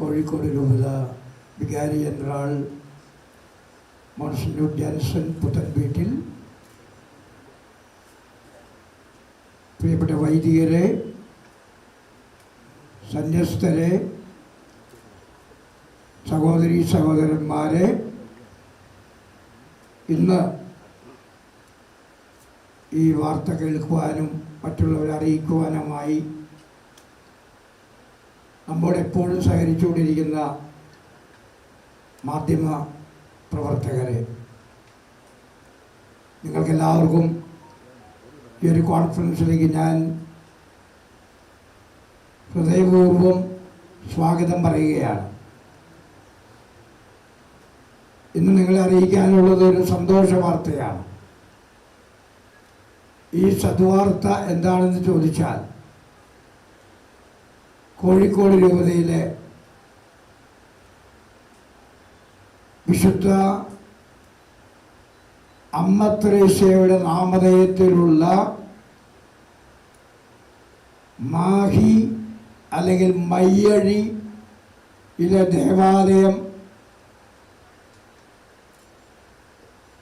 കോഴിക്കോട് രൂപത വികാരി ജനറാൾ മോൺസിന്റൂർ ജാൻസൺ പുത്തൻ വീട്ടിൽ പ്രിയപ്പെട്ട വൈദികരെ സന്യസ്തരെ സഹോദരി സഹോദരന്മാരെ ഇന്ന് ഈ വാർത്ത കേൾക്കുവാനും മറ്റുള്ളവരെ അറിയിക്കുവാനുമായി നമ്മോട് എപ്പോഴും സഹകരിച്ചുകൊണ്ടിരിക്കുന്ന മാധ്യമ പ്രവർത്തകരെ നിങ്ങൾക്കെല്ലാവർക്കും ഈ ഒരു കോൺഫറൻസിലേക്ക് ഞാൻ ഹൃദയപൂർവം സ്വാഗതം പറയുകയാണ്. ഇന്ന് നിങ്ങളെ അറിയിക്കാനുള്ളത് ഒരു സന്തോഷ വാർത്തയാണ്. ഈ സദ്വാർത്ത എന്താണെന്ന് ചോദിച്ചാൽ കോഴിക്കോട് രൂപതയിലെ വിശുദ്ധ അമ്മ ത്രേസ്യയുടെ നാമധേയത്തിലുള്ള മാഹി അല്ലെങ്കിൽ മയ്യഴി ഇലെ ദേവാലയം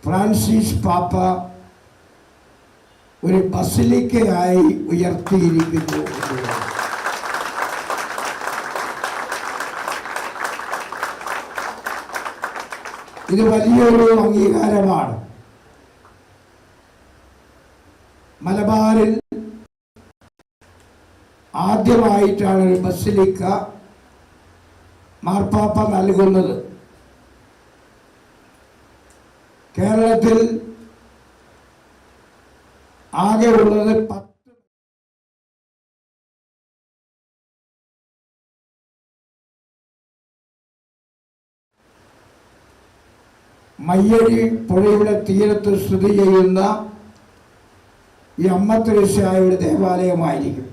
ഫ്രാൻസിസ് പാപ്പ ഒരു ബസിലിക്കയായി ഉയർത്തിയിരിക്കുന്നു. ഇത് വലിയൊരു അംഗീകാരമാണ്. മലബാറിൽ ആദ്യമായിട്ടാണ് ഒരു ബസിലിക്ക മാർപ്പാപ്പ നൽകുന്നത്. കേരളത്തിൽ ആകെ ഉള്ളത് പത്ത് മയ്യഴി പുഴയുടെ തീരത്ത് സ്ഥിതി ചെയ്യുന്ന ഈ അമ്മ തെരേസയുടെ ദേവാലയമായിരിക്കും.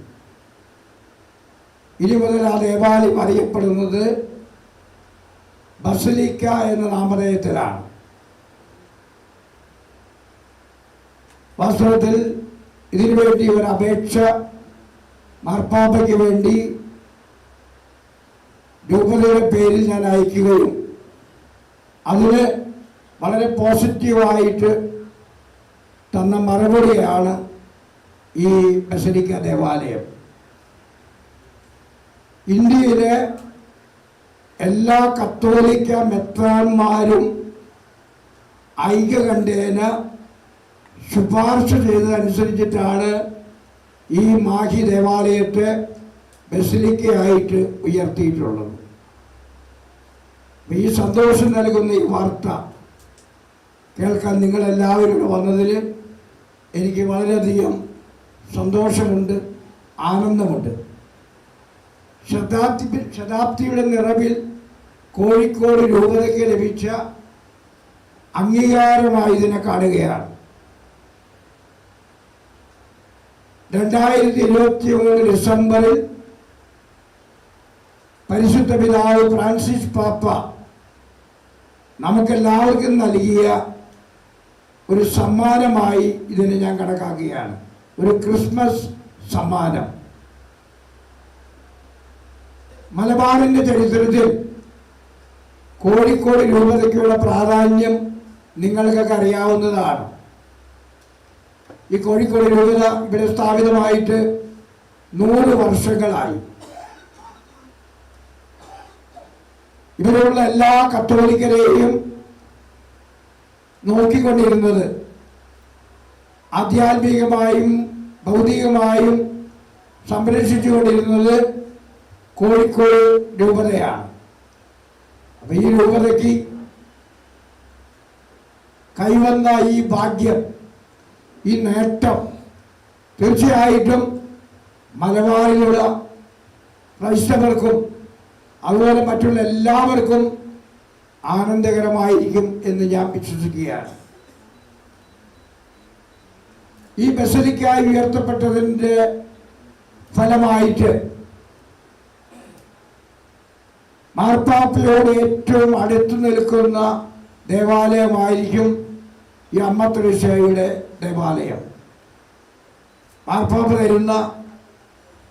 ഇനി മുതൽ ആ ദേവാലയം അറിയപ്പെടുന്നത് ബസലിക്ക എന്ന നാമധേയത്തിലാണ്. വാസ്തവത്തിൽ ഇതിനുവേണ്ടി ഒരു അപേക്ഷ മാർപ്പാപ്പയ്ക്ക് വേണ്ടി രൂപതയുടെ പേരിൽ ഞാൻ അയക്കുകയും അതിന് വളരെ പോസിറ്റീവായിട്ട് തന്ന മറുപടിയാണ് ഈ ബസലിക്ക ദേവാലയം. ഇന്ത്യയിലെ എല്ലാ കത്തോലിക്ക മെത്രാന്മാരും ഐക്യകണ്ഠേന ശുപാർശ ചെയ്തതനുസരിച്ചിട്ടാണ് ഈ മാഹി ദേവാലയത്തെ ബസിലിക്കയായിട്ട് ഉയർത്തിയിട്ടുള്ളത്. ഈ സന്തോഷം നൽകുന്ന ഈ വാർത്ത കേൾക്കാൻ നിങ്ങളെല്ലാവരും ഇവിടെ വന്നതിൽ എനിക്ക് വളരെയധികം സന്തോഷമുണ്ട് ആനന്ദമുണ്ട്. ശതാബ്ദി ശതാബ്ദിയുടെ നിറവിൽ കോഴിക്കോട് രൂപതയ്ക്ക് ലഭിച്ച അംഗീകാരമായി ഇതിനെ കാണുകയാണ്. രണ്ടായിരത്തി ഇരുപത്തി ഒന്ന് ഡിസംബറിൽ പരിശുദ്ധ പിതാവ് ഫ്രാൻസിസ് പാപ്പ നമുക്കെല്ലാവർക്കും നൽകിയ ഒരു സമ്മാനമായി ഇതിനെ ഞാൻ കണക്കാക്കുകയാണ്. ഒരു ക്രിസ്മസ് സമ്മാനം. മലബാറിന്റെ ചരിത്രത്തിൽ കോഴിക്കോട് രൂപതയ്ക്കുള്ള പ്രാധാന്യം നിങ്ങൾക്കൊക്കെ അറിയാവുന്നതാണ്. ഈ കോഴിക്കോട് രൂപത ഇവിടെ സ്ഥാപിതമായിട്ട് നൂറ് വർഷങ്ങളായി. ഇവിടെയുള്ള എല്ലാ കത്തോലിക്കരെയും നോക്കിക്കൊണ്ടിരുന്നത്. ആധ്യാത്മികമായും ഭൗതികമായും സംരക്ഷിച്ചുകൊണ്ടിരുന്നത് കോഴിക്കോട് രൂപതയാണ്. അപ്പം ഈ രൂപതയ്ക്ക് കൈവന്ന ഈ ഭാഗ്യം ഈ നേട്ടം തീർച്ചയായിട്ടും മലബാറിലുള്ള ക്രൈസ്തവർക്കും അതുപോലെ മറ്റുള്ള എല്ലാവർക്കും ആനന്ദകരമായിരിക്കും എന്ന് ഞാൻ വിശ്വസിക്കുകയാണ്. ഈ ബസലിക്കായി ഉയർത്തപ്പെട്ടതിന്റെ ഫലമായിട്ട് മാർപ്പാപ്പയോട് ഏറ്റവും അടുത്തു നിൽക്കുന്ന ദേവാലയമായിരിക്കും ഈ അമ്മ ത്രേസ്യയുടെ ദേവാലയം. മാർപ്പാപ്പ തരുന്ന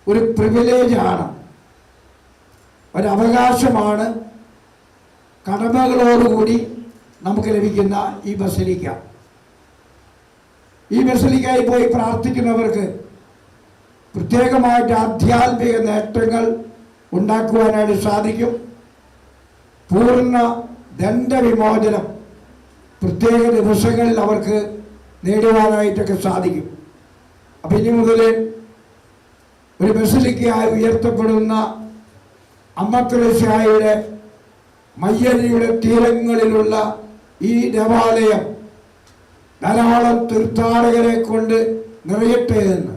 ഒരു പ്രിവിലേജാണ് ഒരവകാശമാണ് കടമകളോടുകൂടി നമുക്ക് ലഭിക്കുന്ന ഈ ബസലിക്ക. ഈ ബസലിക്കായി പോയി പ്രാർത്ഥിക്കുന്നവർക്ക് പ്രത്യേകമായിട്ട് ആധ്യാത്മിക നേട്ടങ്ങൾ ഉണ്ടാക്കുവാനായിട്ട് സാധിക്കും. പൂർണ ദണ്ഡവിമോചനം പ്രത്യേക ദിവസങ്ങളിൽ അവർക്ക് നേടുവാനായിട്ടൊക്കെ സാധിക്കും. അപ്പം ഇനി മുതൽ ഒരു ബസലിക്കായി ഉയർത്തപ്പെടുന്ന അമ്മത്തുലശായുടെ മയ്യരിയുടെ തീരങ്ങളിലുള്ള ഈ ദേവാലയം ധാരാളം തീർത്ഥാടകരെ കൊണ്ട് നിറയട്ടെ എന്ന്.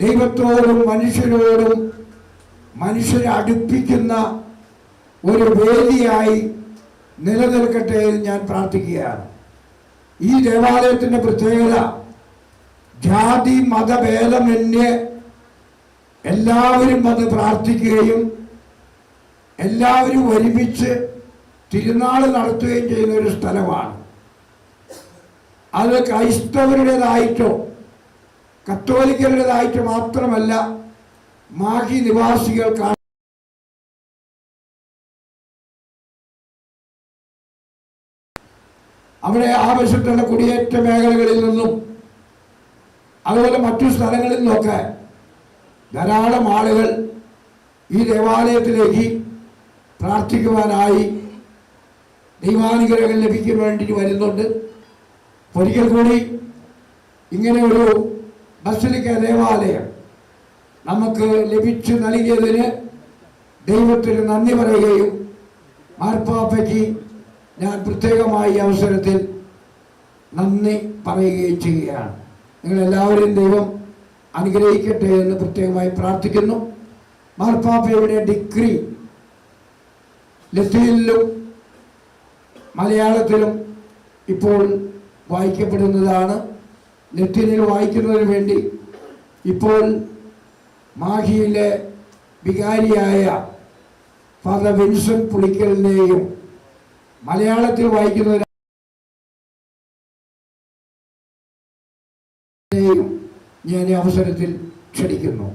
ദൈവത്തോടും മനുഷ്യരോടും മനുഷ്യരെ അടുപ്പിക്കുന്ന ഒരു വേദിയായി നിലനിൽക്കട്ടെ എന്ന് ഞാൻ പ്രാർത്ഥിക്കുകയാണ്. ഈ ദേവാലയത്തിന്റെ പ്രത്യേകത ജാതി മതഭേദമന്യേ എല്ലാവരും വന്ന് പ്രാർത്ഥിക്കുകയും എല്ലാവരും ഒരുമിച്ച് തിരുനാൾ നടത്തുകയും ചെയ്യുന്ന ഒരു സ്ഥലമാണ്. അത് ക്രൈസ്തവരുടേതായിട്ടോ കത്തോലിക്കരുടേതായിട്ട് മാത്രമല്ല മാഹി നിവാസികൾക്കാണ്. അവിടെ ആവശ്യത്തുള്ള കുടിയേറ്റ മേഖലകളിൽ നിന്നും അതുപോലെ മറ്റു സ്ഥലങ്ങളിൽ നിന്നൊക്കെ ധാരാളം ആളുകൾ ഈ ദേവാലയത്തിലേക്ക് പ്രാർത്ഥിക്കുവാനായി ദൈവാനുഗ്രഹം ലഭിക്കാൻ വേണ്ടി വരുന്നുണ്ട്. ഒരിക്കൽ കൂടി ഇങ്ങനെ ഒരു ബസലിക്ക ദേവാലയം നമുക്ക് ലഭിച്ചു നൽകിയതിന് ദൈവത്തിന് നന്ദി പറയുകയും മാർപ്പാപ്പയ്ക്ക് ഞാൻ പ്രത്യേകമായി അവസരത്തിൽ നന്ദി പറയുകയും ചെയ്യുകയാണ്. നിങ്ങളെല്ലാവരെയും ദൈവം അനുഗ്രഹിക്കട്ടെ എന്ന് പ്രത്യേകമായി പ്രാർത്ഥിക്കുന്നു. മാർപ്പാപ്പയുടെ ഡിഗ്രി ലത്തീനിലും മലയാളത്തിലും ഇപ്പോൾ വായിക്കപ്പെടുന്നതാണ്. ലത്തീനിൽ വായിക്കുന്നതിന് വേണ്ടി ഇപ്പോൾ മാഹിയിലെ വികാരിയായ ഫാദർ വിൻസെന്റ് പുളിക്കലിനെയും മലയാളത്തിൽ വായിക്കുന്നതിന് ഞാൻ ഈ അവസരത്തിൽ ക്ഷണിക്കുന്നു.